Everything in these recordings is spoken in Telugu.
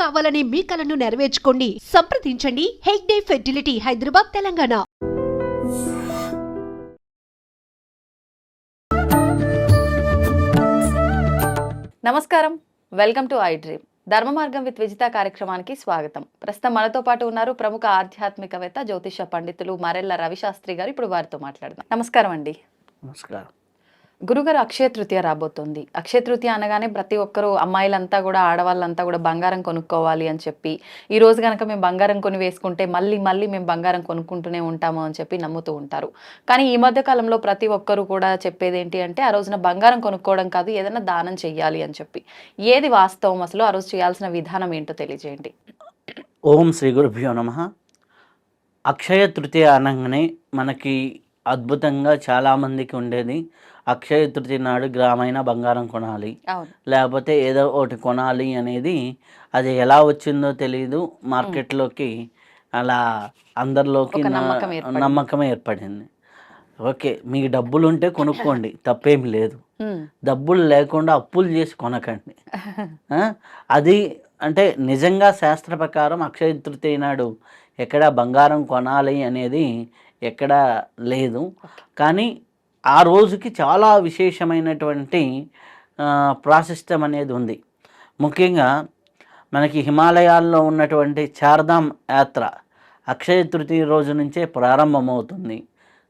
కావాలనే మీ కలను నెరవేర్చుకోండి. సంప్రదించండి. హెగ్డే ఫెర్టిలిటీ హైదరాబాద్ తెలంగాణ. నమస్కారం. Welcome to I dream. ధర్మ మార్గం విత్ విజిత కార్యక్రమానికి స్వాగతం. ప్రస్తుతం మనతో పాటు ఉన్నారు ప్రముఖ ఆధ్యాత్మికవేత్త జ్యోతిష పండితులు మరెల్ల రవిశాస్త్రి గారు. ఇప్పుడు వారితో మాట్లాడదాం. నమస్కారం అండి. నమస్కారం. గురుగారు అక్షయ తృతీయ రాబోతుంది. అక్షయ తృతీయ అనగానే ప్రతి ఒక్కరూ అమ్మాయిలంతా కూడా ఆడవాళ్ళంతా కూడా బంగారం కొనుక్కోవాలి అని చెప్పి ఈ రోజు కనుక మేము బంగారం కొని వేసుకుంటే మళ్ళీ మళ్ళీ మేము బంగారం కొనుక్కుంటూనే ఉంటాము అని చెప్పి నమ్ముతూ ఉంటారు. కానీ ఈ మధ్య కాలంలో ప్రతి ఒక్కరు కూడా చెప్పేది ఏంటి అంటే ఆ రోజున బంగారం కొనుక్కోవడం కాదు ఏదైనా దానం చెయ్యాలి అని చెప్పి. ఏది వాస్తవం అసలు? ఆ రోజు చేయాల్సిన విధానం ఏంటో తెలియజేయండి. ఓం శ్రీ గురుభ్యో నమ. అక్షయ తృతీయ అనగానే మనకి అద్భుతంగా చాలామందికి ఉండేది అక్షయ తృతీయ నాడు గ్రామైన బంగారం కొనాలి. లేకపోతే ఏదో ఒకటి కొనాలి అనేది అది ఎలా వచ్చిందో తెలియదు మార్కెట్లోకి అలా అందరిలోకి నమ్మకం ఏర్పడింది. నమ్మకం ఏర్పడింది. ఓకే మీకు డబ్బులు ఉంటే కొనుక్కోండి తప్పేం లేదు. డబ్బులు లేకుండా అప్పులు చేసి కొనకండి? అది అంటే నిజంగా శాస్త్ర ప్రకారం అక్షయ తృతీయ నాడు ఎక్కడ బంగారం కొనాలి అనేది ఎక్కడ లేదు. కానీ ఆ రోజుకి చాలా విశేషమైనటువంటి ప్రాశస్త్యం అనేది ఉంది. ముఖ్యంగా మనకి హిమాలయాల్లో ఉన్నటువంటి చార్ధామ్ యాత్ర అక్షయ తృతీయ రోజు నుంచే ప్రారంభమవుతుంది.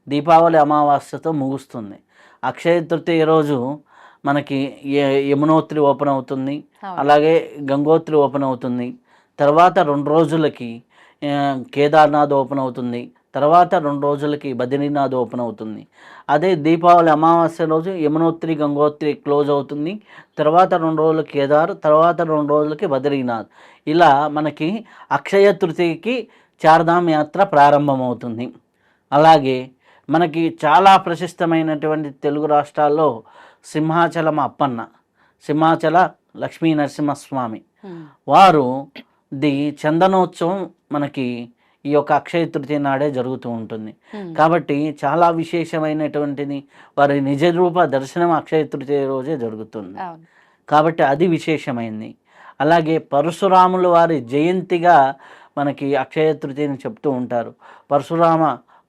దీపావళి అమావాస్యతో ముగుస్తుంది. అక్షయ తృతీయ రోజు మనకి యమునోత్రి ఓపెన్ అవుతుంది. అలాగే గంగోత్రి ఓపెన్ అవుతుంది. తర్వాత రెండు రోజులకి కేదార్నాథ్ ఓపెన్ అవుతుంది. తర్వాత రెండు రోజులకి బద్రీనాథ్ ఓపెన్ అవుతుంది. అదే దీపావళి అమావాస్య రోజు యమునోత్రి గంగోత్రి క్లోజ్ అవుతుంది. తర్వాత రెండు రోజులు కేదార్ తర్వాత రెండు రోజులకి బద్రీనాథ్. ఇలా మనకి అక్షయ తృతీయకి చార్ధామ్ యాత్ర ప్రారంభమవుతుంది. అలాగే మనకి చాలా ప్రశస్తమైనటువంటి తెలుగు రాష్ట్రాల్లో సింహాచలం అప్పన్న సింహాచల లక్ష్మీ నరసింహస్వామి. వారు ది చందనోత్సవం మనకి ఈ యొక్క అక్షయ తృతీయ నాడే జరుగుతూ ఉంటుంది. కాబట్టి చాలా విశేషమైనటువంటిది వారి నిజ రూప దర్శనం అక్షయ తృతీయ రోజే జరుగుతుంది. కాబట్టి అది విశేషమైంది. అలాగే పరశురాముల వారి జయంతిగా మనకి అక్షయ తృతీయని చెప్తూ ఉంటారు. పరశురామ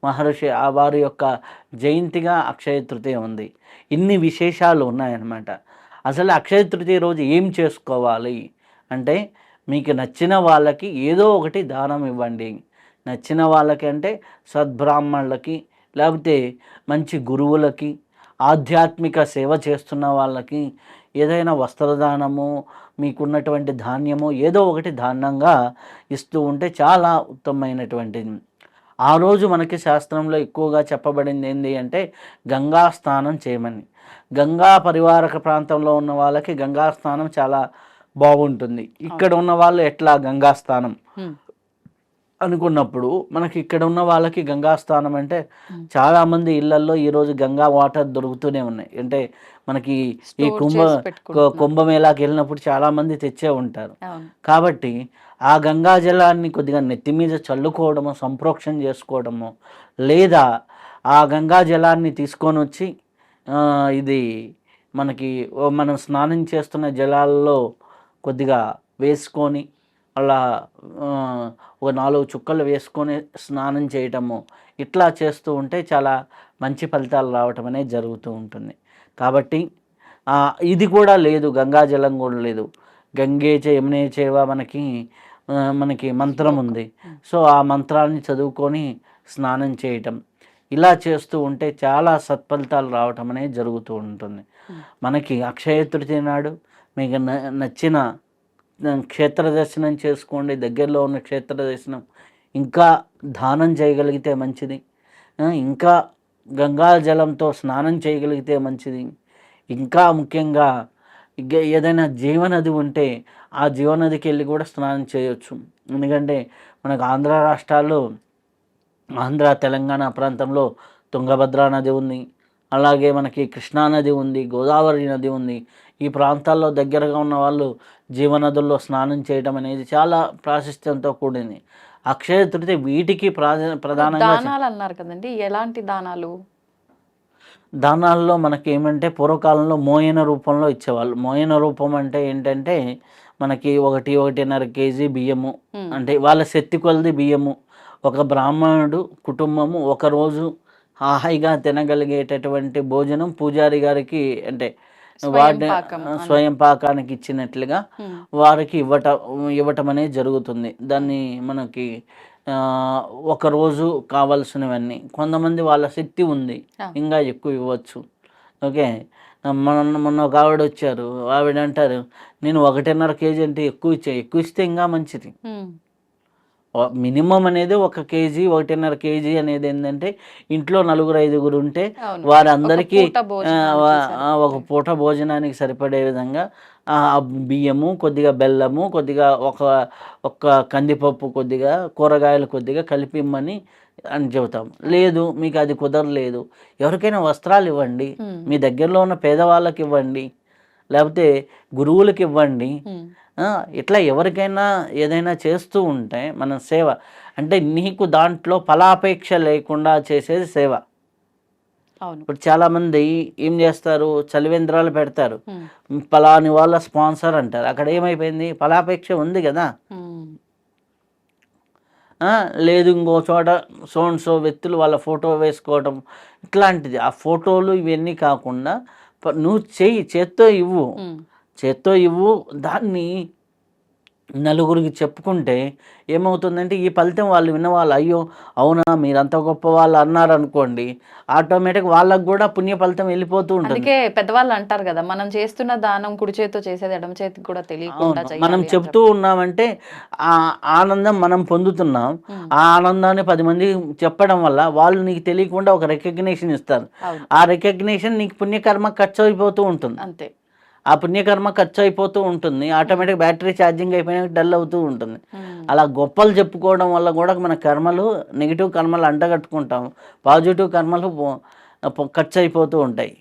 మహర్షి ఆ వారి యొక్క జయంతిగా అక్షయ తృతీయ ఉంది. ఇన్ని విశేషాలు ఉన్నాయన్నమాట. అసలు అక్షయ తృతీయ రోజు ఏం చేసుకోవాలి? అంటే మీకు నచ్చిన వాళ్ళకి ఏదో ఒకటి దానం ఇవ్వండి. నచ్చిన వాళ్ళకి అంటే సద్బ్రాహ్మణులకి లేకపోతే మంచి గురువులకి ఆధ్యాత్మిక సేవ చేస్తున్న వాళ్ళకి ఏదైనా వస్త్రదానము మీకున్నటువంటి ధాన్యము ఏదో ఒకటి దానంగా ఇస్తూ ఉంటే చాలా ఉత్తమమైనటువంటిది ఆ రోజు మనకి శాస్త్రంలో ఎక్కువగా చెప్పబడింది ఏంటి అంటే గంగా స్నానం చేయమని. గంగా పరివారక ప్రాంతంలో ఉన్న వాళ్ళకి గంగా స్నానం చాలా బాగుంటుంది. ఇక్కడ ఉన్న వాళ్ళు ఎట్లా? గంగా స్నానం. అనుకున్నప్పుడు మనకి ఇక్కడ ఉన్న వాళ్ళకి గంగా స్నానం అంటే. చాలా మంది ఇళ్ళల్లో ఈరోజు గంగా వాటర్ దొరుకుతూనే ఉన్నాయి అంటే మనకి ఈ కుంభ. కుంభమేళాకి వెళ్ళినప్పుడు చాలా మంది తెచ్చే ఉంటారు కాబట్టి ఆ గంగా జలాన్ని కొద్దిగా నెత్తి మీద చల్లుకోవడము సంప్రోక్షణ చేసుకోవడము లేదా ఆ గంగా జలాన్ని తీసుకొని వచ్చి ఇది మనకి మనం స్నానం చేస్తున్న జలాల్లో కొద్దిగా వేసుకొని అలా ఒక నాలుగు చుక్కలు వేసుకొని స్నానం చేయటము ఇట్లా చేస్తూ ఉంటే చాలా మంచి ఫలితాలు రావటం అనేది జరుగుతూ ఉంటుంది. కాబట్టి ఇది కూడా లేదు గంగా జలం కూడా లేదు. గంగే చ యమునే చేవ మనకి మనకి మంత్రం ఉంది. సో ఆ మంత్రాన్ని చదువుకొని స్నానం చేయటం ఇలా చేస్తూ ఉంటే చాలా సత్ఫలితాలు రావటం అనేది జరుగుతూ ఉంటుంది. మనకి అక్షయ తృతీయ నాడు మీకు న- నచ్చిన క్షేత్ర దర్శనం చేసుకోండి దగ్గరలో ఉన్న క్షేత్ర దర్శనం. ఇంకా దానం చేయగలిగితే మంచిది. ఇంకా గంగా జలంతో స్నానం చేయగలిగితే మంచిది. ఇంకా ముఖ్యంగా ఏదైనా జీవనది ఉంటే ఆ జీవనదికి వెళ్ళి కూడా స్నానం చేయొచ్చు. ఎందుకంటే మనకు ఆంధ్ర రాష్ట్రాల్లో ఆంధ్ర తెలంగాణ ప్రాంతంలో తుంగభద్ర నది ఉంది. అలాగే మనకి కృష్ణా నది ఉంది గోదావరి నది ఉంది. ఈ ప్రాంతాల్లో దగ్గరగా ఉన్న వాళ్ళు జీవనదుల్లో స్నానం చేయడం అనేది చాలా ప్రాశస్త్యంతో కూడింది. అక్షయ తృతీయ వీటికి ప్రాధా ప్రధానంగా దానాలు అన్నారు కదండి ఎలాంటి దానాలు? దానాల్లో మనకి ఏమంటే పూర్వకాలంలో మోయన రూపంలో ఇచ్చేవాళ్ళు. మోయన రూపం అంటే ఏంటంటే మనకి ఒకటి ఒకటిన్నర కేజీ బియ్యము. అంటే వాళ్ళ శక్తి కొలది బియ్యము. ఒక బ్రాహ్మణుడు కుటుంబము ఒకరోజు హాయిగా తినగలిగేటటువంటి భోజనం పూజారి గారికి అంటే అని. స్వయం పాకానికి ఇచ్చినట్లుగా. వారికి ఇవ్వట ఇవ్వటం అనేది జరుగుతుంది దాన్ని మనకి ఒకరోజు కావాల్సినవన్నీ కొంతమంది వాళ్ళ శక్తి ఉంది. ఇంకా ఎక్కువ ఇవ్వచ్చు ఓకే మొన్న మొన్న ఒక ఆవిడ వచ్చారు ఆవిడ అంటారు నేను ఒకటిన్నర కేజీ అంటే ఎక్కువ ఇచ్చా ఎక్కువ ఇస్తే ఇంకా మంచిది. మినిమం అనేది ఒక కేజీ ఒకటిన్నర కేజీ అనేది ఏంటంటే ఇంట్లో నలుగురు ఐదుగురు ఉంటే. వారందరికీ ఒక పూట భోజనానికి సరిపడే విధంగా ఆ బియ్యము కొద్దిగా బెల్లము కొద్దిగా ఒక ఒక కందిపప్పు కొద్దిగా కూరగాయలు కొద్దిగా కలిపి ఇమ్మని అని చెబుతాం. లేదు మీకు అది కుదరలేదు. ఎవరికైనా వస్త్రాలు ఇవ్వండి. మీ దగ్గరలో ఉన్న పేదవాళ్ళకి ఇవ్వండి. లేకపోతే గురువులకి ఇవ్వండి. ఇట్లా ఎవరికైనా ఏదైనా చేస్తూ ఉంటే మన సేవ. అంటే నీకు దాంట్లో ఫలాపేక్ష లేకుండా చేసేది సేవ. ఇప్పుడు చాలామంది ఏం చేస్తారు? చలివేంద్రాలు పెడతారు. ఫలాని వాళ్ళ స్పాన్సర్ అంటారు. అక్కడ ఏమైపోయింది? ఫలాపేక్ష ఉంది కదా. లేదు ఇంకో చోట సోన్ సో వ్యక్తులు వాళ్ళ ఫోటో వేసుకోవడం ఇట్లాంటిది. ఆ ఫోటోలు ఇవన్నీ కాకుండా నువ్వు చెయ్యి చేత్తో ఇవ్వు. చేత్తో ఇవ్వు. దాన్ని నలుగురికి చెప్పుకుంటే ఏమవుతుందంటే ఈ ఫలితం వాళ్ళు విన్నవాళ్ళు అయ్యో అవునా మీరంత గొప్ప వాళ్ళు అన్నారు అనుకోండి ఆటోమేటిక్ వాళ్ళకు కూడా పుణ్య ఫలితం వెళ్ళిపోతూ ఉంటుంది. అందుకే పెద్దవాళ్ళు అంటారు కదా మనం చేస్తున్న దానం కుడి చేతితో చేసేది ఎడమ చేతికి కూడా తెలియకుండా మనం చెప్తూ ఉన్నామంటే ఆ ఆనందం మనం పొందుతున్నాం. ఆ ఆనందాన్ని పది మంది చెప్పడం వల్ల వాళ్ళు నీకు తెలియకుండా ఒక రికగ్నేషన్ ఇస్తారు. ఆ రికగ్నేషన్ నీకు పుణ్యకర్మ ఖర్చు అయిపోతూ ఉంటుంది. అంతే. ఆ పుణ్యకర్మ ఖర్చు అయిపోతూ ఉంటుంది. ఆటోమేటిక్ బ్యాటరీ ఛార్జింగ్ అయిపోయినా డల్ అవుతూ ఉంటుంది. అలా గొప్పలు చెప్పుకోవడం వల్ల కూడా మన కర్మలు నెగిటివ్ కర్మలు అంటగట్టుకుంటాం పాజిటివ్ కర్మలు ఖర్చు అయిపోతూ ఉంటాయి.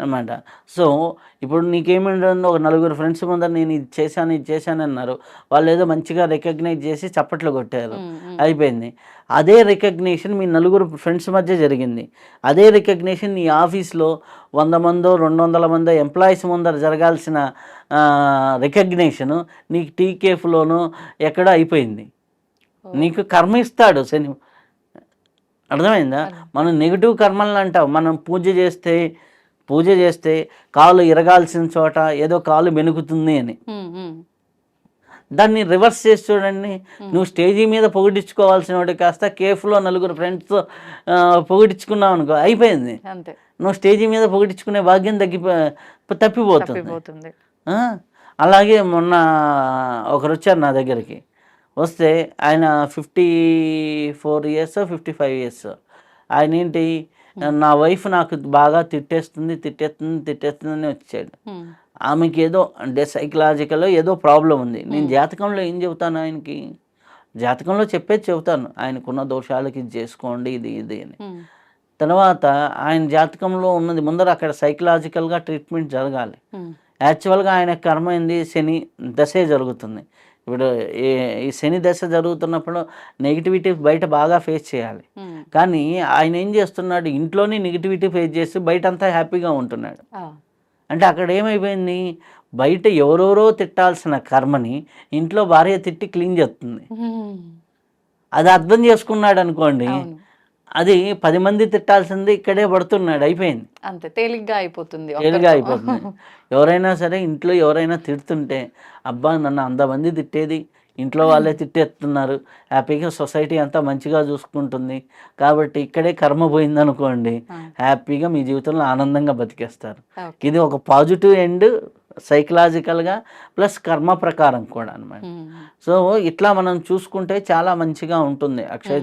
అనమాట సో ఇప్పుడు నీకేమిటంటే ఒక నలుగురు ఫ్రెండ్స్ ముందర నేను ఇది చేశాను ఇది చేశాను అన్నారు. వాళ్ళు ఏదో మంచిగా రికగ్నైజ్ చేసి చప్పట్లు కొట్టారు. అయిపోయింది. అదే రికగ్నేషన్ మీ నలుగురు ఫ్రెండ్స్ మధ్య జరిగింది. అదే రికగ్నేషన్ నీ ఆఫీస్లో వంద మందో రెండు వందల మందో ఎంప్లాయీస్ ముందర జరగాల్సిన రికగ్నేషను నీకు టీకేఫ్లోనో ఎక్కడో అయిపోయింది. నీకు కర్మ ఇస్తాడు శని అర్థమైందా? మనం నెగిటివ్ కర్మలను అంటాం. మనం పూజ చేస్తే పూజ చేస్తే కాలు ఇరగాల్సిన చోట ఏదో కాలు మెనుకుతుంది అని. దాన్ని రివర్స్ చేసి చూడండి. నువ్వు స్టేజీ మీద పొగిడించుకోవాల్సిన వాడు కాస్త కేఫ్లో నలుగురు ఫ్రెండ్స్తో పొగిడించుకున్నావు అనుకో అయిపోయింది. నువ్వు స్టేజీ మీద పొగిడించుకునే భాగ్యం తగ్గిపో తప్పిపోతుంది. అలాగే మొన్న ఒకరు వచ్చారు నా దగ్గరికి. వస్తే ఆయన fifty four years fifty five years. ఆయన ఏంటి నా వైఫ్ నాకు బాగా తిట్టేస్తుంది తిట్టేస్తుంది తిట్టేస్తుంది అని వచ్చాడు. ఆమెకి ఏదో అంటే సైకలాజికల్ ఏదో ప్రాబ్లం ఉంది. నేను జాతకంలో ఏం చెబుతాను ఆయనకి? జాతకంలో చెప్పేది చెబుతాను. ఆయనకున్న దోషాలకి ఇది చేసుకోండి ఇది ఇది అని. తర్వాత ఆయన జాతకంలో ఉన్నది ముందర అక్కడ సైకలాజికల్గా ట్రీట్మెంట్ జరగాలి. యాక్చువల్గా ఆయన కర్మ ఏంది శని దశే జరుగుతుంది. ఇప్పుడు ఈ- శని దశ జరుగుతున్నప్పుడు నెగిటివిటీ బయట బాగా ఫేస్ చేయాలి. కానీ ఆయన ఏం చేస్తున్నాడు ఇంట్లోనే నెగిటివిటీ ఫేస్ చేసి బయట అంతా హ్యాపీగా ఉంటున్నాడు. అంటే అక్కడ ఏమైపోయింది బయట ఎవరెవరో తిట్టాల్సిన కర్మని ఇంట్లో భార్య తిట్టి క్లీన్ చేస్తుంది. అది అర్థం చేసుకున్నాడు అనుకోండి అది పది మంది తిట్టాల్సింది ఇక్కడే పడుతున్నాడు అయిపోయింది అంతే తేలిగ్గా అయిపోతుంది తేలిగా ఒక్కరితో. అయిపోతుంది ఎవరైనా సరే ఇంట్లో ఎవరైనా తిడుతుంటే అబ్బా నన్ను అంతమంది తిట్టేది ఇంట్లో వాళ్ళే తిట్టేస్తున్నారు హ్యాపీగా సొసైటీ అంతా మంచిగా చూసుకుంటుంది కాబట్టి ఇక్కడే కర్మ పోయిందనుకోండి ఆ. హ్యాపీగా మీ జీవితంలో ఆనందంగా బతికేస్తారు. ఇది ఒక పాజిటివ్ ఎండ్ సైకలాజికల్గా ప్లస్ కర్మ ప్రకారం కూడా అనమాట. సో ఇట్లా మనం చూసుకుంటే చాలా మంచిగా ఉంటుంది అక్షయ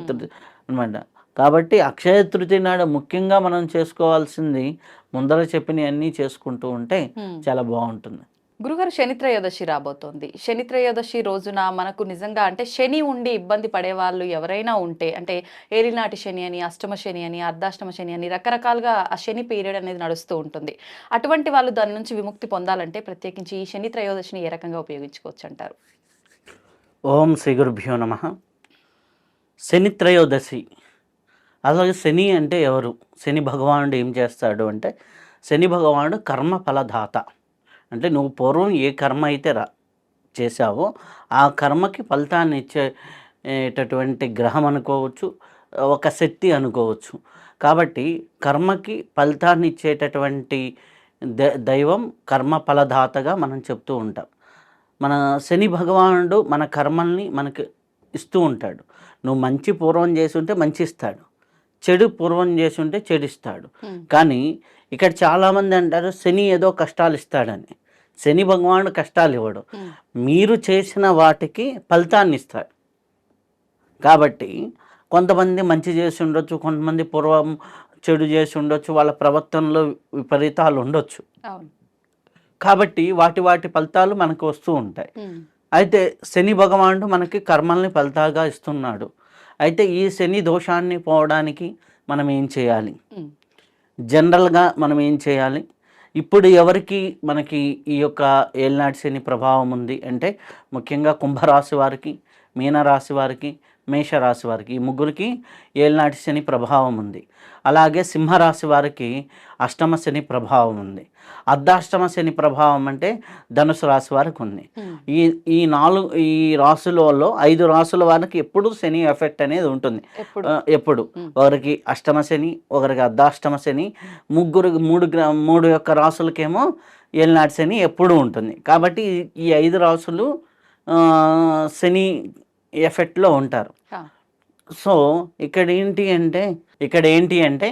అనమాట కాబట్టి అక్షయ తృతీయ నాడు ముఖ్యంగా మనం చేసుకోవాల్సింది ముందర చెప్పినవి అన్నీ చేసుకుంటూ ఉంటే. చాలా బాగుంటుంది. గురుగారు శని త్రయోదశి రాబోతోంది. శని త్రయోదశి రోజున మనకు నిజంగా అంటే శని ఉండి ఇబ్బంది పడే వాళ్ళు ఎవరైనా ఉంటే అంటే ఏలినాటి శని అని అష్టమ శని అని అర్ధాష్టమ శని అని రకరకాలుగా ఆ శని పీరియడ్ అనేది నడుస్తూ ఉంటుంది. అటువంటి వాళ్ళు దాని నుంచి విముక్తి పొందాలంటే ప్రత్యేకించి ఈ శని త్రయోదశిని ఏ రకంగా ఉపయోగించుకోవచ్చు అంటారు ఓం శ్రీ గురుభ్యో నమ. శని త్రయోదశి అలాగే శని అంటే ఎవరు? శని భగవానుడు ఏం చేస్తాడు అంటే శని భగవానుడు కర్మ ఫలదాత. అంటే నువ్వు పూర్వం ఏ కర్మ అయితే రా చేశావో ఆ కర్మకి ఫలితాన్ని ఇచ్చేటటువంటి గ్రహం అనుకోవచ్చు ఒక శక్తి అనుకోవచ్చు. కాబట్టి కర్మకి ఫలితాన్ని ఇచ్చేటటువంటి ద- దైవం కర్మ ఫలదాతగా మనం చెప్తూ ఉంటాం. మన శని భగవానుడు మన కర్మల్ని మనకి ఇస్తూ ఉంటాడు. నువ్వు మంచి పూర్వం చేసి ఉంటే మంచి ఇస్తాడు చెడు పూర్వం చేసి ఉంటే చెడు ఇస్తాడు. కానీ ఇక్కడ చాలామంది అంటారు శని ఏదో కష్టాలు ఇస్తాడని. శని భగవానుడు కష్టాలు ఇవ్వడు. మీరు చేసిన వాటికి ఫలితాన్ని ఇస్తాడు. కాబట్టి కొంతమంది మంచి చేసి ఉండొచ్చు కొంతమంది పూర్వం చెడు చేసి ఉండొచ్చు వాళ్ళ ప్రవర్తనలో విపరీతాలు ఉండొచ్చు. కాబట్టి వాటి వాటి ఫలితాలు మనకు వస్తూ ఉంటాయి. అయితే శని భగవానుడు మనకి కర్మల్ని ఫలితాలుగా ఇస్తున్నాడు. అయితే ఈ శని దోషాన్ని పోవడానికి మనం ఏం చేయాలి. జనరల్గా మనం ఏం చేయాలి? ఇప్పుడు ఎవరికి మనకి ఈ యొక్క ఏలినాటి శని ప్రభావం ఉంది అంటే ముఖ్యంగా కుంభరాశి వారికి మీనరాశి వారికి మేషరాశి వారికి ఈ ముగ్గురికి ఏలినాటి శని ప్రభావం ఉంది. అలాగే సింహరాశి వారికి అష్టమ శని ప్రభావం ఉంది. అర్ధాష్టమ శని ప్రభావం అంటే ధనుసు రాశి వారికి ఉంది. ఉమ్. ఈ ఈ నాలుగు ఈ రాసులలో ఐదు రాసుల వారికి ఎప్పుడు శని ఎఫెక్ట్ అనేది ఉంటుంది. ఎప్పుడు? మ్. ఒకరికి అష్టమ శని ఒకరికి అర్ధాష్టమ శని ముగ్గురు మూడు మూడు యొక్క రాసులకేమో ఏలినాటి శని ఎప్పుడు ఉంటుంది. కాబట్టి ఈ- ఐదు రాసులు శని ఎఫెక్ట్లో ఉంటారు. సో ఇక్కడ ఏంటి అంటే ఇక్కడ ఏంటి అంటే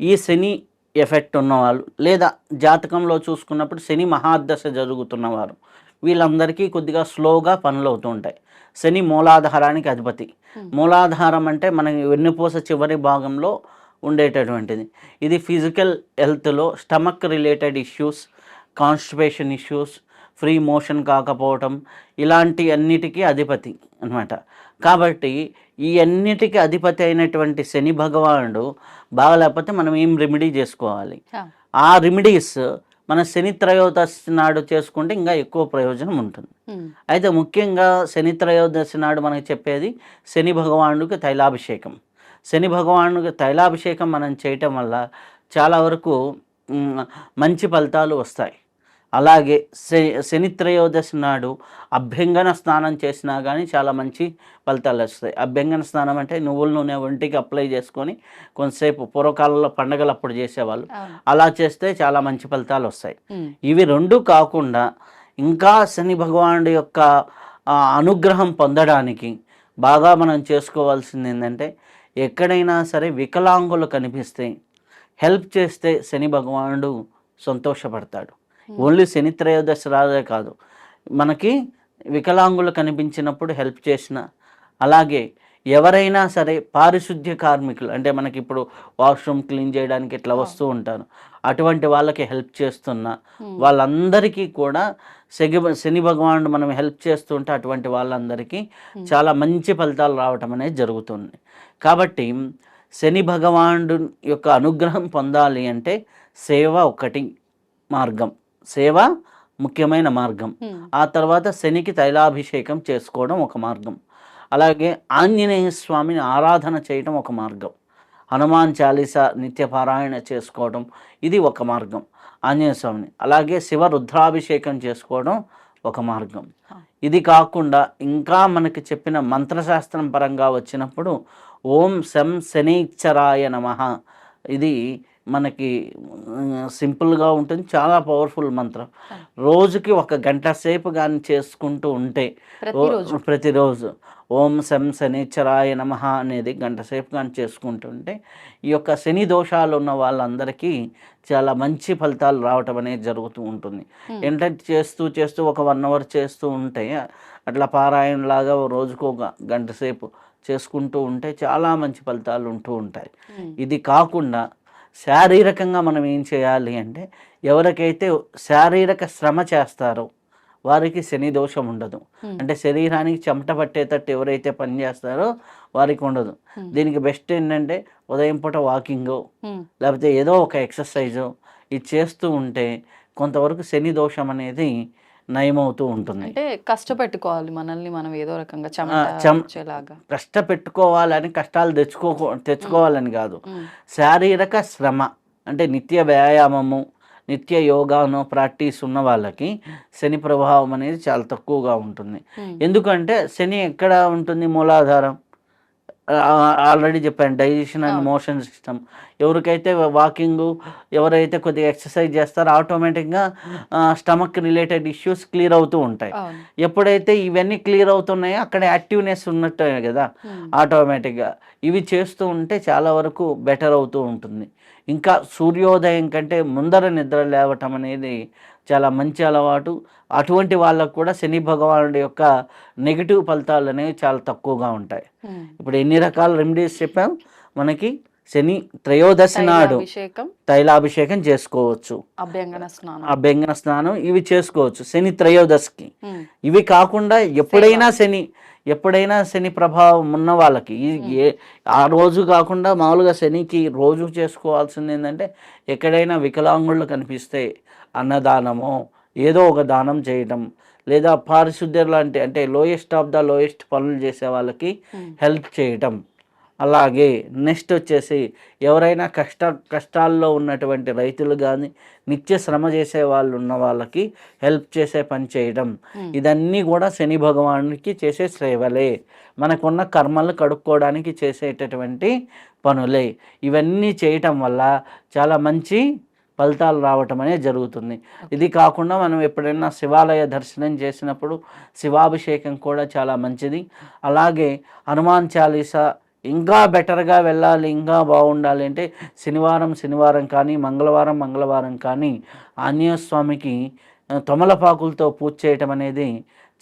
ఈ శని ఎఫెక్ట్ ఉన్నవాళ్ళు లేదా జాతకంలో చూసుకున్నప్పుడు శని మహాదశ జరుగుతున్నవారు వీళ్ళందరికీ కొద్దిగా స్లోగా పనులు అవుతూ ఉంటాయి. శని మూలాధారానికి అధిపతి. Hmm. మూలాధారం అంటే మన వెన్నుపూస చివరి భాగంలో ఉండేటటువంటిది. ఇది physical హెల్త్లో stomach related issues constipation issues free motion కాకపోవటం ఇలాంటి అన్నిటికీ అధిపతి అన్నమాట. కాబట్టి ఈ అన్నిటికీ అధిపతి అయినటువంటి శని భగవానుడు బాగలేకపోతే మనం ఏం రెమెడీ చేసుకోవాలి ఆ. రెమెడీస్ మన శని త్రయోదశి నాడు చేసుకుంటే ఇంకా ఎక్కువ ప్రయోజనం ఉంటుంది. అయితే ముఖ్యంగా శని త్రయోదశి నాడు మనకి చెప్పేది శని భగవానుడికి తైలాభిషేకం శని భగవానుడికి తైలాభిషేకం మనం చేయటం వల్ల చాలా వరకు మంచి ఫలితాలు వస్తాయి అలాగే శని త్రయోదశి నాడు అభ్యంగన స్నానం చేసినా కానీ చాలా మంచి ఫలితాలు వస్తాయి. అభ్యంగన స్నానం అంటే నువ్వుల నూనె ఒంటికి అప్లై చేసుకొని కొంతసేపు పూర్వకాలంలో పండగలు అప్పుడు చేసేవాళ్ళు అలా చేస్తే చాలా మంచి ఫలితాలు వస్తాయి. ఇవి రెండు కాకుండా ఇంకా శని భగవానుడి యొక్క అనుగ్రహం పొందడానికి బాగా మనం చేసుకోవాల్సింది ఏంటంటే ఎక్కడైనా సరే వికలాంగులు కనిపిస్తే హెల్ప్ చేస్తే శని భగవానుడు సంతోషపడతాడు. ఓన్లీ శని త్రయోదశి రాదే కాదు. మనకి వికలాంగులు కనిపించినప్పుడు హెల్ప్ చేసిన అలాగే ఎవరైనా సరే పారిశుద్ధ్య కార్మికులు అంటే మనకి ఇప్పుడు వాష్రూమ్ క్లీన్ చేయడానికి ఇట్లా వస్తూ ఉంటారు. అటువంటి వాళ్ళకి హెల్ప్ చేస్తున్నా. వాళ్ళందరికీ కూడా శని శని భగవానుడు మనం హెల్ప్ చేస్తుంటే అటువంటి వాళ్ళందరికీ చాలా మంచి ఫలితాలు రావటం అనేది జరుగుతుంది. కాబట్టి శని భగవానుడు యొక్క అనుగ్రహం పొందాలి అంటే సేవ ఒకటి మార్గం. సేవ ముఖ్యమైన మార్గం. ఆ తర్వాత శనికి తైలాభిషేకం చేసుకోవడం ఒక మార్గం. అలాగే ఆంజనేయ స్వామిని ఆరాధన చేయడం ఒక మార్గం. హనుమాన్ చాలీస నిత్యపారాయణ చేసుకోవడం ఇది ఒక మార్గం. ఆంజనేయ స్వామిని. అలాగే శివ రుద్రాభిషేకం చేసుకోవడం ఒక మార్గం. ఇది కాకుండా ఇంకా మనకి చెప్పిన మంత్రశాస్త్రం పరంగా వచ్చినప్పుడు ఓం శం శనీశ్చరాయ నమః. ఇది మనకి సింపుల్గా ఉంటుంది. చాలా పవర్ఫుల్ మంత్రం. రోజుకి ఒక గంట సేపు కానీ చేసుకుంటూ ఉంటే ప్రతిరోజు. ఓ- శం శనిచ్చరాయ నమ అనేది గంట సేపు కానీ చేసుకుంటుంటే ఈ యొక్క శని దోషాలు ఉన్న వాళ్ళందరికీ చాలా మంచి ఫలితాలు రావటం అనేది జరుగుతూ ఉంటుంది. ఏంటంటే చేస్తూ చేస్తూ ఒక వన్ అవర్ చేస్తూ ఉంటే అట్లా పారాయణ లాగా రోజుకు ఒక గంట సేపు చేసుకుంటూ ఉంటే చాలా మంచి ఫలితాలు ఉంటూ ఉంటాయి. ఇది కాకుండా శారీరకంగా మనం ఏం చేయాలి అంటే ఎవరికైతే శారీరక శ్రమ చేస్తారో వారికి శని దోషం ఉండదు. అంటే శరీరానికి చెమట పట్టేటట్టు ఎవరైతే పని చేస్తారో వారికి ఉండదు. దీనికి బెస్ట్ ఏంటంటే ఉదయం పూట వాకింగ్. లేకపోతే ఏదో ఒక ఎక్సర్సైజు ఇది చేస్తూ ఉంటే కొంతవరకు శని దోషం అనేది నయమవుతూ ఉంటుంది. అంటే కష్టపెట్టుకోవాలి మనల్ని మనం ఏదో రకంగా చెమట చెం- వచ్చేలాగా. కష్టపెట్టుకోవాలని కష్టాలు తెచ్చుకో తెచ్చుకోవాలని కాదు. శారీరక శ్రమ అంటే నిత్య వ్యాయామము నిత్య యోగాను ప్రాక్టీస్ ఉన్న వాళ్ళకి శని ప్రభావం అనేది చాలా తక్కువగా ఉంటుంది. ఎందుకంటే శని ఎక్కడ ఉంటుంది మూలాధారం? ఆల్రెడీ చెప్పాను డైజెషన్ అండ్. మోషన్ సిస్టమ్ ఎవరికైతే వాకింగ్ ఎవరైతే కొద్దిగా ఎక్సర్సైజ్ చేస్తారో ఆటోమేటిక్గా స్టమక్ రిలేటెడ్ ఇష్యూస్ క్లియర్ అవుతూ ఉంటాయి. ఎప్పుడైతే ఇవన్నీ క్లియర్ అవుతున్నాయో అక్కడ యాక్టివ్నెస్ ఉన్నట్టే కదా ఆటోమేటిక్గా ఇవి చేస్తూ ఉంటే చాలా వరకు బెటర్ అవుతూ ఉంటుంది. ఇంకా సూర్యోదయం కంటే ముందర నిద్ర లేవటం అనేది చాలా మంచి అలవాటు. అటువంటి వాళ్ళకు కూడా శని భగవానుడి యొక్క నెగిటివ్ ఫలితాలు అనేవి చాలా తక్కువగా ఉంటాయి. ఇప్పుడు ఎన్ని రకాల రెమెడీస్ చెప్పాం? మనకి శని త్రయోదశి నాడు తైలాభిషేకం చేసుకోవచ్చు. అభ్యంగన స్నానం. అభ్యంగన స్నానం ఇవి చేసుకోవచ్చు శని త్రయోదశికి. ఇవి కాకుండా ఎప్పుడైనా శని ఎప్పుడైనా శని ప్రభావం ఉన్న వాళ్ళకి ఈ ఏ ఆ రోజు కాకుండా మామూలుగా శనికి రోజు చేసుకోవాల్సింది ఏంటంటే ఎక్కడైనా వికలాంగుళ్ళు కనిపిస్తే అన్నదానమో ఏదో ఒక దానం చేయటం లేదా పారిశుద్ధ్యం లాంటి అంటే లోయెస్ట్ ఆఫ్ ద లోయెస్ట్ పనులు చేసే వాళ్ళకి హెల్ప్ చేయటం. అలాగే నెక్స్ట్ వచ్చేసి ఎవరైనా కష్ట కష్టాల్లో ఉన్నటువంటి రైతులు కానీ నిత్య శ్రమ చేసే వాళ్ళు ఉన్న వాళ్ళకి హెల్ప్ చేసే పని చేయడం. ఇదన్నీ కూడా శని భగవానుడికి చేసే సేవలే. మనకున్న కర్మలు కడుక్కోవడానికి చేసేటటువంటి పనులే. ఇవన్నీ చేయటం వల్ల చాలా మంచి ఫలితాలు రావటం అనేది జరుగుతుంది. ఇది కాకుండా మనం ఎప్పుడైనా శివాలయ దర్శనం చేసినప్పుడు శివాభిషేకం కూడా చాలా మంచిది. అలాగే హనుమాన్ చాలీసా ఇంకా బెటర్గా వెళ్ళాలి ఇంకా బాగుండాలి అంటే శనివారం శనివారం కానీ మంగళవారం మంగళవారం కానీ ఆంజనేయ స్వామికి ఆ, తమలపాకులతో పూజ చేయటం అనేది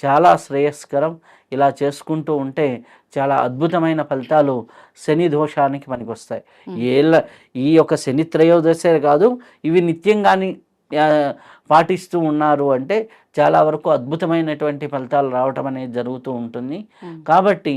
చాలా శ్రేయస్కరం. ఇలా చేసుకుంటూ ఉంటే చాలా అద్భుతమైన ఫలితాలు శని దోషానికి మనకి వస్తాయి ఏళ్ళ ఈ యొక్క శని త్రయోదశే కాదు ఇవి నిత్యం కానీ ఆ, పాటిస్తూ ఉన్నారు అంటే చాలా వరకు అద్భుతమైనటువంటి ఫలితాలు రావటం అనేది జరుగుతూ ఉంటుంది. కాబట్టి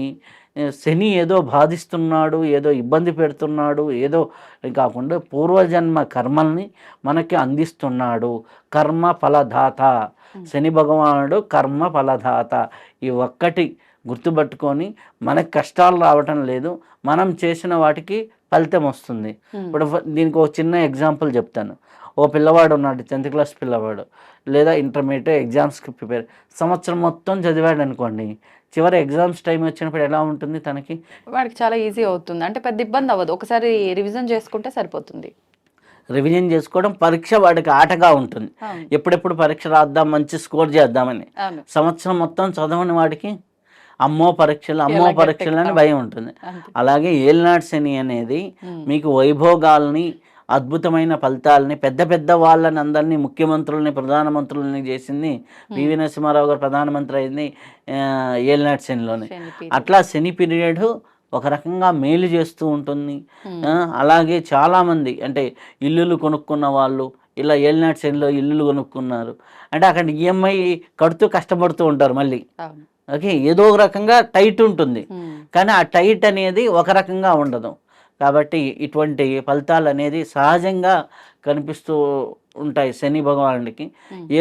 శని ఏదో బాధిస్తున్నాడు ఏదో ఇబ్బంది పెడుతున్నాడు ఏదో కాకుండా పూర్వజన్మ కర్మల్ని మనకి అందిస్తున్నాడు. కర్మ ఫలదాత. శని భగవానుడు కర్మ ఫలదాత. ఈ ఒక్కటి గుర్తుపట్టుకొని మనకి కష్టాలు రావటం లేదు. మనం చేసిన వాటికి ఫలితం వస్తుంది. ఇప్పుడు దీనికి ఒక చిన్న ఎగ్జాంపుల్ చెప్తాను. ఓ పిల్లవాడు ఉన్నాడు టెన్త్ క్లాస్ పిల్లవాడు. లేదా ఇంటర్మీడియట్ ఎగ్జామ్స్కి ప్రిపేర్. సంవత్సరం మొత్తం చదివాడు అనుకోండి చివరి ఎగ్జామ్స్ టైం వచ్చినప్పుడు ఎలా ఉంటుంది తనకి? వాడికి చాలా ఈజీ అవుతుంది. అంటే పెద్ద ఇబ్బంది అవ్వదు. ఒకసారి రివిజన్ చేసుకుంటే సరిపోతుంది. రివిజన్ చేసుకోవడం పరీక్ష వాడికి ఆటగా ఉంటుంది. ఎప్పుడెప్పుడు పరీక్ష రాద్దాం మంచి స్కోర్ చేద్దామని. సంవత్సరం మొత్తం చదవని వాడికి అమ్మో పరీక్షలు అమ్మో పరీక్షలు అని? భయం ఉంటుంది. అలాగే ఏలినాటి శని అనేది మీకు వైభోగాల్ని అద్భుతమైన ఫలితాలని పెద్ద పెద్ద వాళ్ళని అందరినీ ముఖ్యమంత్రుల్ని ప్రధానమంత్రులని చేసింది పివి నరసింహారావు గారు ప్రధానమంత్రి అయింది ఏలినాటి శనిలోనే. అట్లా శని పీరియడ్ ఒక రకంగా మేలు చేస్తూ ఉంటుంది. అలాగే చాలామంది అంటే ఇల్లులు కొనుక్కున్న వాళ్ళు ఇలా ఏలినాటి శనిలో ఇల్లులు కొనుక్కున్నారు. అంటే అక్కడ ఈఎంఐ కడుతూ కష్టపడుతూ ఉంటారు మళ్ళీ. ఓకే ఏదో ఒక రకంగా టైట్ ఉంటుంది. కానీ ఆ టైట్ అనేది ఒక రకంగా ఉండదు. కాబట్టి ఇటువంటి ఫలితాలు అనేది సహజంగా కనిపిస్తూ ఉంటాయి శని భగవానుడికి.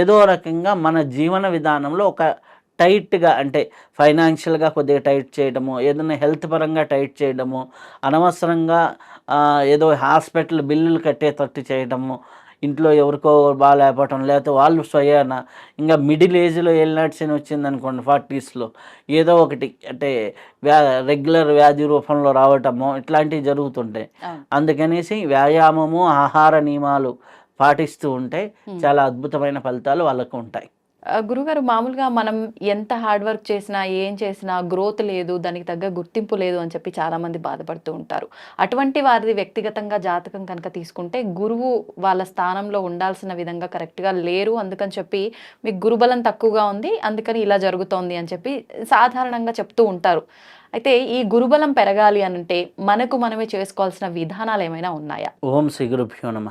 ఏదో రకంగా మన జీవన విధానంలో ఒక టైట్గా అంటే ఫైనాన్షియల్గా కొద్దిగా టైట్ చేయడము ఏదైనా హెల్త్ పరంగా టైట్ చేయడము అనవసరంగా ఏదో హాస్పిటల్ బిల్లులు కట్టేటట్టు చేయడము ఇంట్లో ఎవరికో బాగాలేకపోవటం లేకపోతే వాళ్ళు స్వయాన ఇంకా మిడిల్ ఏజ్లో వెళ్ళినట్టు వచ్చింది అనుకోండి ఫార్టీస్లో ఏదో ఒకటి అంటే వ్యా రెగ్యులర్ వ్యాధి రూపంలో రావటము ఇట్లాంటివి జరుగుతుంటాయి. అందుకనేసి వ్యాయామము ఆహార నియమాలు పాటిస్తూ ఉంటే. చాలా అద్భుతమైన ఫలితాలు వాళ్ళకు ఉంటాయి. గురుగారు మామూలుగా మనం ఎంత హార్డ్ వర్క్ చేసినా ఏం చేసినా గ్రోత్ లేదు దానికి తగ్గ గుర్తింపు లేదు అని చెప్పి చాలామంది బాధపడుతూ ఉంటారు. అటువంటి వారిది వ్యక్తిగతంగా జాతకం కనుక తీసుకుంటే గురువు వాళ్ళ స్థానంలో ఉండాల్సిన విధంగా కరెక్ట్గా లేరు అందుకని చెప్పి మీకు గురుబలం తక్కువగా ఉంది అందుకని ఇలా జరుగుతోంది అని చెప్పి సాధారణంగా చెప్తూ ఉంటారు. అయితే ఈ గురుబలం పెరగాలి అని అంటే మనకు మనమే చేసుకోవాల్సిన విధానాలు ఏమైనా ఉన్నాయా? ఓం శ్రీ గురుభ్యో నమ.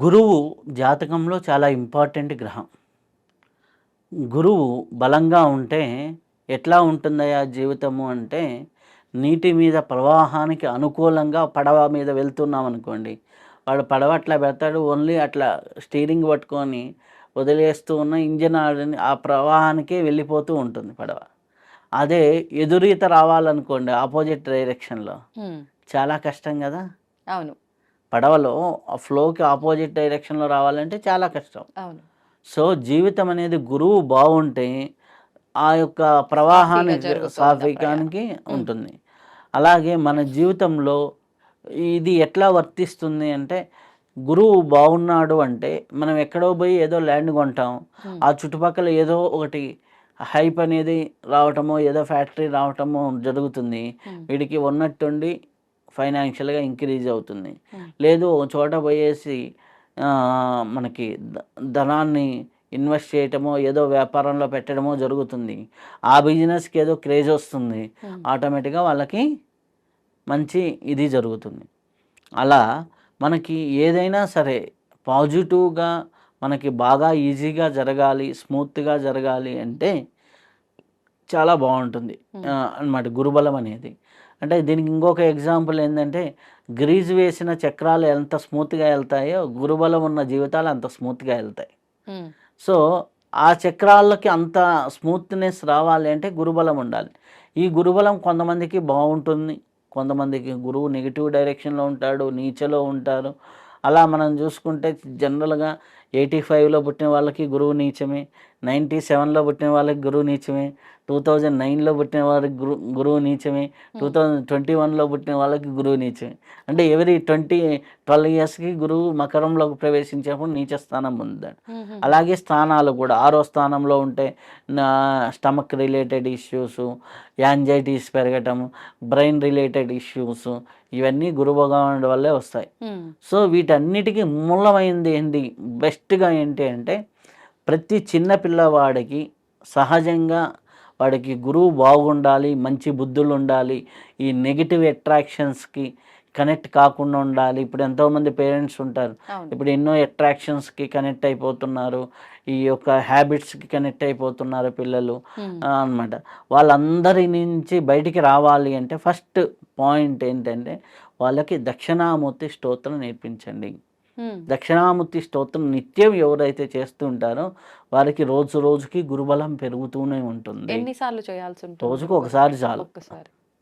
గురువు జాతకంలో చాలా ఇంపార్టెంట్ గ్రహం. గురువు బలంగా ఉంటే ఎట్లా ఉంటుందయ్యా జీవితము అంటే నీటి మీద ప్రవాహానికి అనుకూలంగా పడవ మీద వెళ్తున్నాం అనుకోండి. వాడు పడవ అట్లా పెడతాడు ఓన్లీ అట్లా స్టీరింగ్ పట్టుకొని వదిలేస్తూ ఉన్న ఇంజన్ ఆడని ఆ ప్రవాహానికే వెళ్ళిపోతూ ఉంటుంది పడవ. అదే ఎదురీత రావాలనుకోండి ఆపోజిట్ డైరెక్షన్లో. చాలా కష్టం కదా? అవును. పడవలో ఆ ఫ్లోకి ఆపోజిట్ డైరెక్షన్లో రావాలంటే చాలా కష్టం. అవును. సో జీవితం అనేది గురువు బాగుంటే ఆ యొక్క జరుగుతుంది సాఫీకానికి ఉంటుంది అలాగే మన జీవితంలో ఇది ఎట్లా వర్తిస్తుంది అంటే గురువు బాగున్నాడు అంటే మనం ఎక్కడో పోయి ఏదో ల్యాండ్ కొంటాం. ఆ చుట్టుపక్కల ఏదో ఒకటి హైప్ అనేది రావటమో ఏదో ఫ్యాక్టరీ రావటమో జరుగుతుంది. వీడికి ఉన్నట్టుండి ఫైనాన్షియల్గా ఇంక్రీజ్ అవుతుంది. లేదు ఒక చోట పోయేసి మనకి ధనాన్ని ఇన్వెస్ట్ చేయటమో ఏదో వ్యాపారంలో పెట్టడమో జరుగుతుంది ఆ బిజినెస్కి ఏదో క్రేజ్ వస్తుంది. ఆటోమేటిక్గా వాళ్ళకి మంచి ఇది జరుగుతుంది అలా మనకి ఏదైనా సరే పాజిటివ్గా మనకి బాగా ఈజీగా జరగాలి స్మూత్గా జరగాలి అంటే చాలా బాగుంటుంది. అనమాట గురుబలం అనేది అంటే దీనికి ఇంకొక ఎగ్జాంపుల్ ఏంటంటే గ్రీజ్ వేసిన చక్రాలు ఎంత స్మూత్గా వెళ్తాయో గురుబలం ఉన్న జీవితాలు అంత స్మూత్గా వెళ్తాయి. సో ఆ చక్రాలకి అంత స్మూత్నెస్ రావాలి అంటే గురుబలం ఉండాలి. ఈ గురుబలం కొంతమందికి బాగుంటుంది కొంతమందికి గురువు నెగిటివ్ డైరెక్షన్లో ఉంటాడు నీచలో ఉంటారు. అలా మనం చూసుకుంటే జనరల్గా ఎయిటీ ఫైవ్లో పుట్టిన వాళ్ళకి గురువు నీచమే నైంటీ సెవెన్లో పుట్టిన వాళ్ళకి గురువు నీచమే టూ థౌజండ్ నైన్లో పుట్టిన వాళ్ళకి గురు గురువు నీచమే. టూ థౌజండ్ ట్వంటీ వన్లో పుట్టిన వాళ్ళకి గురువు నీచమే. అంటే ఎవరి ట్వంటీ ట్వెల్వ్ ఇయర్స్కి గురువు మకరంలోకి ప్రవేశించేప్పుడు నీచ స్థానం పొందుతాడు అలాగే స్థానాలు కూడా. ఆరో స్థానంలో ఉంటే స్టమక్ రిలేటెడ్ ఇష్యూస్ యాంజైటీస్ పెరగటం బ్రెయిన్ రిలేటెడ్ ఇష్యూస్ ఇవన్నీ గురు భగవానుడి వల్లే వస్తాయి. సో వీటన్నిటికీ మూలమైంది ఏంటి? బెస్ట్గా ఏంటి అంటే ప్రతి చిన్న పిల్లవాడికి సహజంగా వాడికి గురువు బాగుండాలి మంచి బుద్ధులు ఉండాలి ఈ నెగిటివ్ అట్రాక్షన్స్కి కనెక్ట్ కాకుండా ఉండాలి. ఇప్పుడు ఎంతోమంది పేరెంట్స్ ఉంటారు. ఇప్పుడు ఎన్నో అట్రాక్షన్స్కి కనెక్ట్ అయిపోతున్నారు. ఈ యొక్క హ్యాబిట్స్కి కనెక్ట్ అయిపోతున్నారు పిల్లలు. అనమాట వాళ్ళందరి నుంచి బయటికి రావాలి అంటే ఫస్ట్ పాయింట్ ఏంటంటే వాళ్ళకి దక్షిణామూర్తి స్తోత్రం నేర్పించండి. దక్షిణామూర్తి స్తోత్రం నిత్యం ఎవరైతే చేస్తూ ఉంటారో వారికి రోజు రోజుకి గురుబలం పెరుగుతూనే ఉంటుంది. ఎన్నిసార్లు చేయాల్సి ఉంటుంది? రోజుకు ఒకసారి చాలు.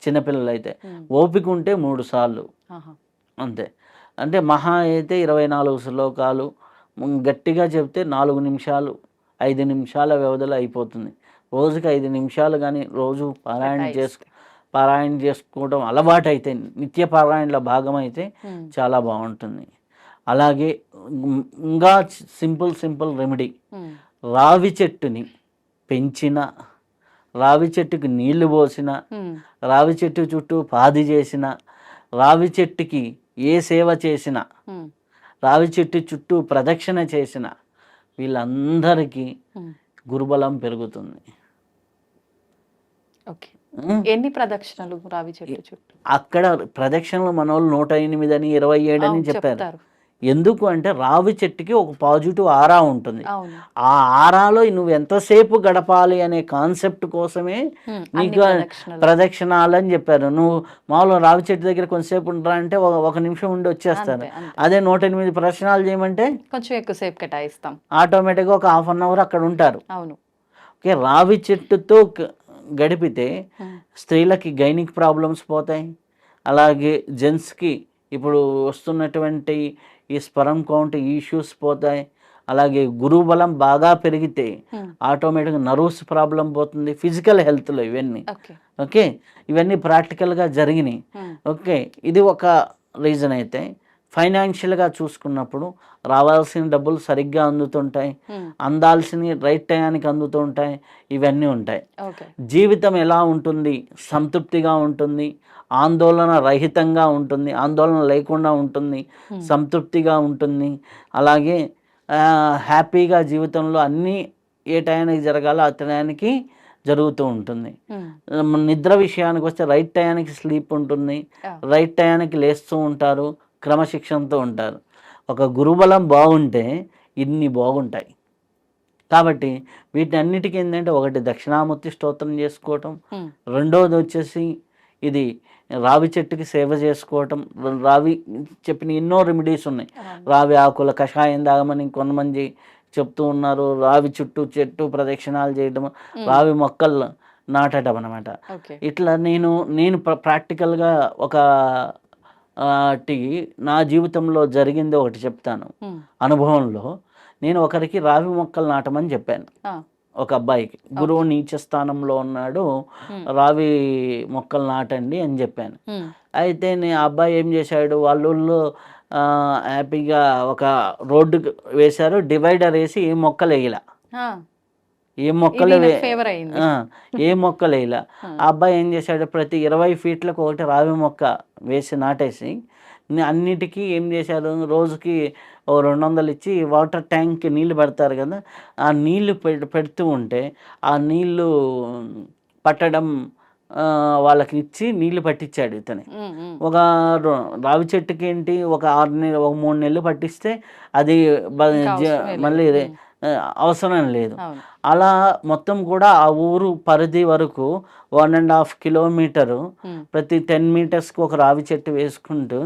చిన్నపిల్లలు అయితే ఓపిక ఉంటే మూడు సార్లు. అంతే. అంటే మహా అయితే ఇరవై నాలుగు శ్లోకాలు గట్టిగా చెప్తే నాలుగు నిమిషాలు ఐదు నిమిషాల వ్యవధిలో అయిపోతుంది. రోజుకి ఐదు నిమిషాలు కానీ రోజు పారాయణ. చేసుకు పారాయణ చేసుకోవడం అలవాటు అయితే నిత్య పారాయణలో భాగం అయితే చాలా బాగుంటుంది. అలాగే ఇంకా సింపుల్ సింపుల్ రెమెడీ. రావి చెట్టుని పెంచిన రావి చెట్టుకి నీళ్ళు పోసిన రావి చెట్టు చుట్టూ పాది చేసిన రావి చెట్టుకి ఏ సేవ చేసినా రావి చెట్టు చుట్టూ ప్రదక్షిణ చేసిన వీళ్ళందరికీ. గురుబలం పెరుగుతుంది. ఓకే? ఎన్ని ప్రదక్షిణలు రావి చెట్టు చుట్టూ? అక్కడ ప్రదక్షిణలు మన వాళ్ళు నూట ఎనిమిది అని ఇరవై ఏడు అని చెప్పారు. ఎందుకు అంటే రావి చెట్టుకి ఒక పాజిటివ్ ఆరా ఉంటుంది. ఆ ఆరాలో నువ్వు ఎంతసేపు గడపాలి అనే కాన్సెప్ట్ కోసమే నీకు ప్రదక్షిణలు. అని చెప్పారు. నువ్వు మామూలుగా రావి చెట్టు దగ్గర కొంతసేపు ఉంటా అంటే ఒక- నిమిషం ఉండి అంతే. అదే నూట ఎనిమిది ప్రదక్షిణాలు చేయమంటే కొంచెం ఎక్కువసేపు కేటాయిస్తాం. ఆటోమేటిక్గా ఒక హాఫ్ అన్ అవర్ అక్కడ ఉంటారు. అవును. ఓకే రావి చెట్టుతో గడిపితే స్త్రీలకి గైనిక్ ప్రాబ్లమ్స్ పోతాయి. అలాగే జెంట్స్కి ఇప్పుడు వస్తున్నటువంటి ఈ స్పరం కౌంట్ ఇష్యూస్ పోతాయి. అలాగే గురువు బలం బాగా పెరిగితే ఆటోమేటిక్గా నర్వ్స్ ప్రాబ్లం పోతుంది ఫిజికల్ హెల్త్లో ఇవన్నీ. ఓకే ఇవన్నీ ప్రాక్టికల్గా జరిగినాయి. ఓకే ఇది ఒక రీజన్ అయితే ఫైనాన్షియల్గా చూసుకున్నప్పుడు రావాల్సిన డబ్బులు సరిగ్గా అందుతుంటాయి. ఉమ్, అందాల్సిన రైట్ టయానికి అందుతుంటాయి. ఇవన్నీ ఉంటాయి. జీవితం ఎలా ఉంటుంది? సంతృప్తిగా ఉంటుంది. ఆందోళన రహితంగా ఉంటుంది ఆందోళన లేకుండా ఉంటుంది. సంతృప్తిగా ఉంటుంది. అలాగే హ్యాపీగా జీవితంలో అన్నీ ఏ టయానికి జరగాలో ఆ టయానికి జరుగుతూ ఉంటుంది. నిద్ర విషయానికి వస్తే రైట్ టయానికి స్లీప్ ఉంటుంది. రైట్ టయానికి లేస్తూ ఉంటారు క్రమశిక్షణతో ఉంటారు. ఒక గురుబలం బాగుంటే ఇన్ని బాగుంటాయి. కాబట్టి వీటన్నిటికీ ఏంటంటే ఒకటి దక్షిణామూర్తి స్తోత్రం చేసుకోవటం రెండోది వచ్చేసి ఇది రావి చెట్టుకి సేవ చేసుకోవటం రావి చెప్పిన ఎన్నో రెమెడీస్ ఉన్నాయి. రావి ఆకుల కషాయం తాగమని కొంతమంది చెప్తూ ఉన్నారు. రావి చుట్టూ చెట్టు ప్రదక్షిణాలు చేయడం రావి మొక్కలు నాటడం అనమాట ఇట్లా నేను నేను ప్ర- ప్రాక్టికల్గా ఒక నా జీవితంలో జరిగింది ఒకటి చెప్తాను. అనుభవంలో నేను ఒకరికి రావి మొక్కలు నాటమని చెప్పాను. ఒక అబ్బాయికి గురువు నీచ స్థానంలో ఉన్నాడు రావి మొక్కలు నాటండి అని చెప్పాను. అయితే నే ఆ అబ్బాయి ఏం చేశాడు వాళ్ళ హ్యాపీగా ఒక రోడ్డు వేశారు డివైడర్ వేసి ఏ మొక్కలు వేయల. ఏ మొక్కలు ఏ మొక్కలు వేయల. ఆ, అబ్బాయి ఏం చేశాడు ప్రతి ఇరవై ఫీట్లకు ఒకటి రావి మొక్క వేసి నాటేసి అన్నిటికీ ఏం చేశారు? రోజుకి ఓ రెండు వందలు ఇచ్చి వాటర్ ట్యాంక్కి నీళ్ళు పెడతారు కదా ఆ నీళ్ళు పె- పెడుతూ ఉంటే ఆ నీళ్ళు పట్టడం వాళ్ళకి ఇచ్చి నీళ్ళు పట్టించాడు ఇతని. ఒక రావి చెట్టుకి ఏంటి ఒక ఆరు నెలలు ఒక మూడు నెలలు పట్టిస్తే అది. మళ్ళీ అవసరం లేదు. అలా మొత్తం కూడా ఆ ఊరు పరిధి వరకు వన్ అండ్ హాఫ్ కిలోమీటరు ప్రతి టెన్ మీటర్స్కి ఒక రావి చెట్టు వేసుకుంటూ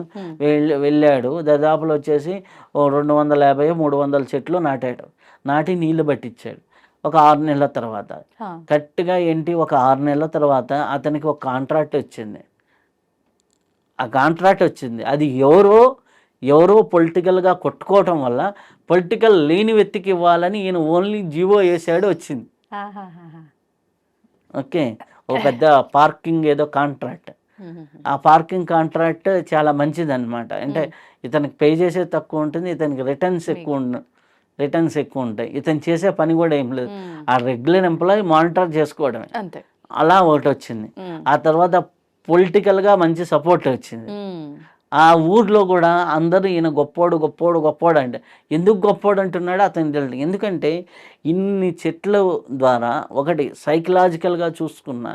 వెళ్ళి వెళ్ళాడు. దాదాపులో వచ్చేసి ఓ రెండు వందల యాభై మూడు వందల చెట్లు నాటాడు. నాటి నీళ్ళు పట్టించాడు. ఒక ఆరు నెలల తర్వాత. కరెక్ట్గా ఏంటి? ఒక ఆరు నెలల తర్వాత అతనికి ఒక కాంట్రాక్ట్ వచ్చింది. ఆ కాంట్రాక్ట్ వచ్చింది. అది ఎవరో ఎవరో పొలిటికల్గా కొట్టుకోవటం వల్ల పొలిటికల్ లేని వ్యక్తికి ఇవ్వాలని ఈయన ఓన్లీ జీవో వేసాడు వచ్చింది. ఓకే ఒక పెద్ద పార్కింగ్ ఏదో కాంట్రాక్ట్. ఆ పార్కింగ్ కాంట్రాక్ట్ చాలా మంచిది అనమాట అంటే ఇతనికి పే చేసేది తక్కువ ఉంటుంది ఇతనికి రిటర్న్స్ ఎక్కువ రిటర్న్స్ ఎక్కువ ఉంటాయి. ఇతను చేసే పని కూడా ఏం లేదు. ఆ రెగ్యులర్ ఎంప్లాయీ మానిటర్ చేసుకోవడమే. అలా ఒకటి వచ్చింది. ఆ తర్వాత పొలిటికల్గా మంచి సపోర్ట్ వచ్చింది. ఆ ఊర్లో కూడా అందరూ ఈయన గొప్పోడు గొప్పోడు గొప్పోడు అంటే ఎందుకు గొప్పోడు అంటున్నాడో అతను తెలియదు ఎందుకంటే ఇన్ని చెట్ల ద్వారా ఒకటి సైకలాజికల్గా చూసుకున్న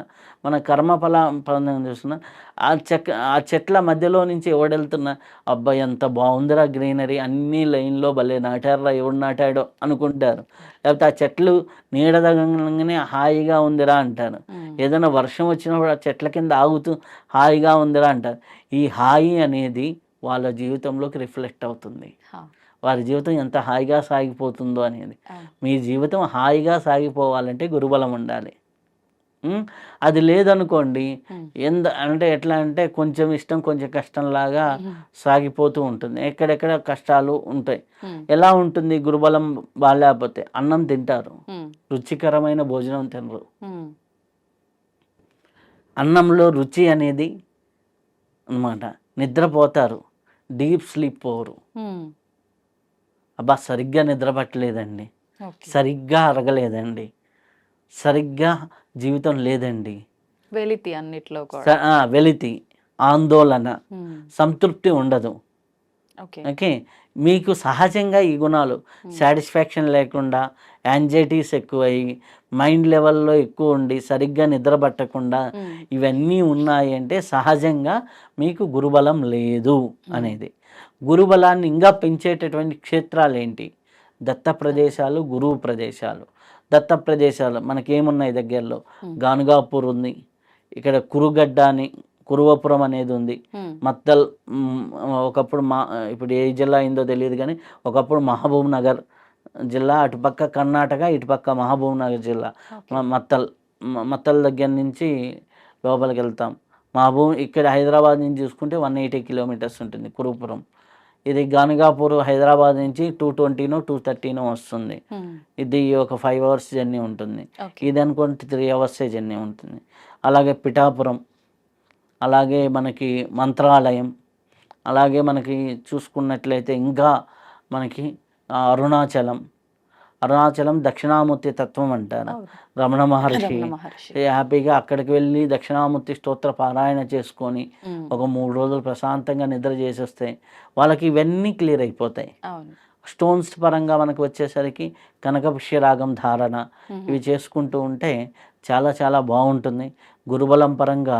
మన కర్మఫల పరంగా చూసుకున్న ఆ చెక్ ఆ చెట్ల మధ్యలో నుంచి ఎవడెళ్తున్నా అబ్బాయి ఎంత బాగుందిరా గ్రీనరీ అన్ని లైన్లో భలే నాటారా ఎవడు నాటాడో అనుకుంటారు. లేకపోతే ఆ చెట్లు నీడదగంగానే హాయిగా ఉందిరా అంటారు. ఏదైనా వర్షం వచ్చినప్పుడు ఆ చెట్ల కింద ఆగుతూ హాయిగా ఉందిరా అంటారు. ఈ హాయి అనేది వాళ్ళ జీవితంలోకి రిఫ్లెక్ట్ అవుతుంది. వారి జీవితం ఎంత హాయిగా సాగిపోతుందో అనేది. మీ జీవితం హాయిగా సాగిపోవాలంటే గురుబలం ఉండాలి? అది లేదనుకోండి ఎంత అంటే ఎట్లా అంటే కొంచెం ఇష్టం కొంచెం కష్టంలాగా సాగిపోతూ ఉంటుంది. ఎక్కడెక్కడ కష్టాలు ఉంటాయి. ఎలా ఉంటుంది గురుబలం బాగాలేకపోతే అన్నం తింటారు. రుచికరమైన భోజనం తినరు. అన్నంలో రుచి అనేది అన్నమాట. నిద్రపోతారు. డీప్ స్లీప్ పోరు. అబ్బా సరిగ్గా నిద్ర పట్టలేదండి. సరిగ్గా అరగలేదండి. సరిగ్గా జీవితం లేదండి. వెలితి అన్నిట్లో వెలితి ఆందోళన సంతృప్తి ఉండదు. ఓకే. ఓకే? మీకు సహజంగా ఈ గుణాలు సాటిస్ఫాక్షన్ లేకుండా యాంగ్జైటీస్ ఎక్కువయ్యి మైండ్ లెవెల్లో ఎక్కువ ఉండి సరిగ్గా నిద్ర పట్టకుండా ఉమ్, ఇవన్నీ ఉన్నాయి అంటే సహజంగా మీకు గురుబలం లేదు అనేది. గురుబలాన్ని ఇంకా పెంచేటటువంటి క్షేత్రాలు ఏంటి? దత్త ప్రదేశాలు గురువు ప్రదేశాలు. దత్త ప్రదేశాలు మనకేమున్నాయి దగ్గరలో? Hmm. గానుగాపూర్ ఉంది. ఇక్కడ కురుగడ్డ అని కురువపురం అనేది ఉంది. మత్తల్ ఒకప్పుడు మా ఇప్పుడు ఏ జిల్లా అయిందో తెలియదు కానీ ఒకప్పుడు మహబూబ్ నగర్ జిల్లా అటుపక్క కర్ణాటక ఇటుపక్క మహబూబ్ నగర్ జిల్లా. మత్తల్ మత్తల్ దగ్గర నుంచి లోపలికి వెళ్తాం. మహబూబ్ ఇక్కడ హైదరాబాద్ నుంచి చూసుకుంటే వన్ ఎయిటీ కిలోమీటర్స్ ఉంటుంది కురుపురం ఇది గానగాపూర్ హైదరాబాద్ నుంచి టూ ట్వంటీనో టూ థర్టీనో వస్తుంది. ఇది ఒక ఫైవ్ అవర్స్ జర్నీ ఉంటుంది. ఇది అనుకుంటే త్రీ అవర్సే జర్నీ ఉంటుంది. అలాగే పిఠాపురం అలాగే మనకి మంత్రాలయం అలాగే మనకి చూసుకున్నట్లయితే ఇంకా మనకి అరుణాచలం. అరుణాచలం దక్షిణామూర్తి తత్వం అంటారు. రమణ మహర్షి. హ్యాపీగా అక్కడికి వెళ్ళి దక్షిణామూర్తి స్తోత్ర పారాయణ చేసుకొని ఒక మూడు రోజులు ప్రశాంతంగా నిద్ర చేసేస్తే వాళ్ళకి ఇవన్నీ క్లియర్ అయిపోతాయి. స్టోన్స్ పరంగా మనకు వచ్చేసరికి కనకపుష్యరాగం ధారణ ఇవి చేసుకుంటూ ఉంటే చాలా చాలా బాగుంటుంది. గురుబలం పరంగా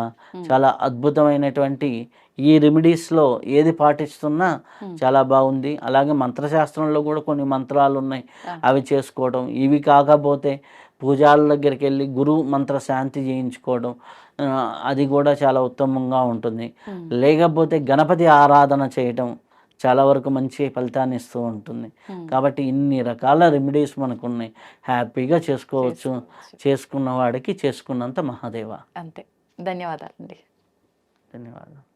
చాలా అద్భుతమైనటువంటి ఈ రెమెడీస్లో ఏది పాటిస్తున్నా. చాలా బాగుంది. అలాగే మంత్రశాస్త్రంలో కూడా కొన్ని మంత్రాలు ఉన్నాయి. అవి చేసుకోవడం ఇవి కాకపోతే పూజాల దగ్గరికి వెళ్ళి గురు మంత్ర శాంతి చేయించుకోవడం అది కూడా చాలా ఉత్తమంగా ఉంటుంది. లేకపోతే గణపతి ఆరాధన చేయటం చాలా వరకు మంచి ఫలితాన్ని ఇస్తూ ఉంటుంది. కాబట్టి ఇన్ని రకాల రెమెడీస్ మనకు ఉన్నాయి హ్యాపీగా చేసుకోవచ్చు. చేసుకోవచ్చు. చేసుకున్న వాడికి చేసుకున్నంత మహాదేవ. అంతే. ధన్యవాదాలండి. ధన్యవాదాలు.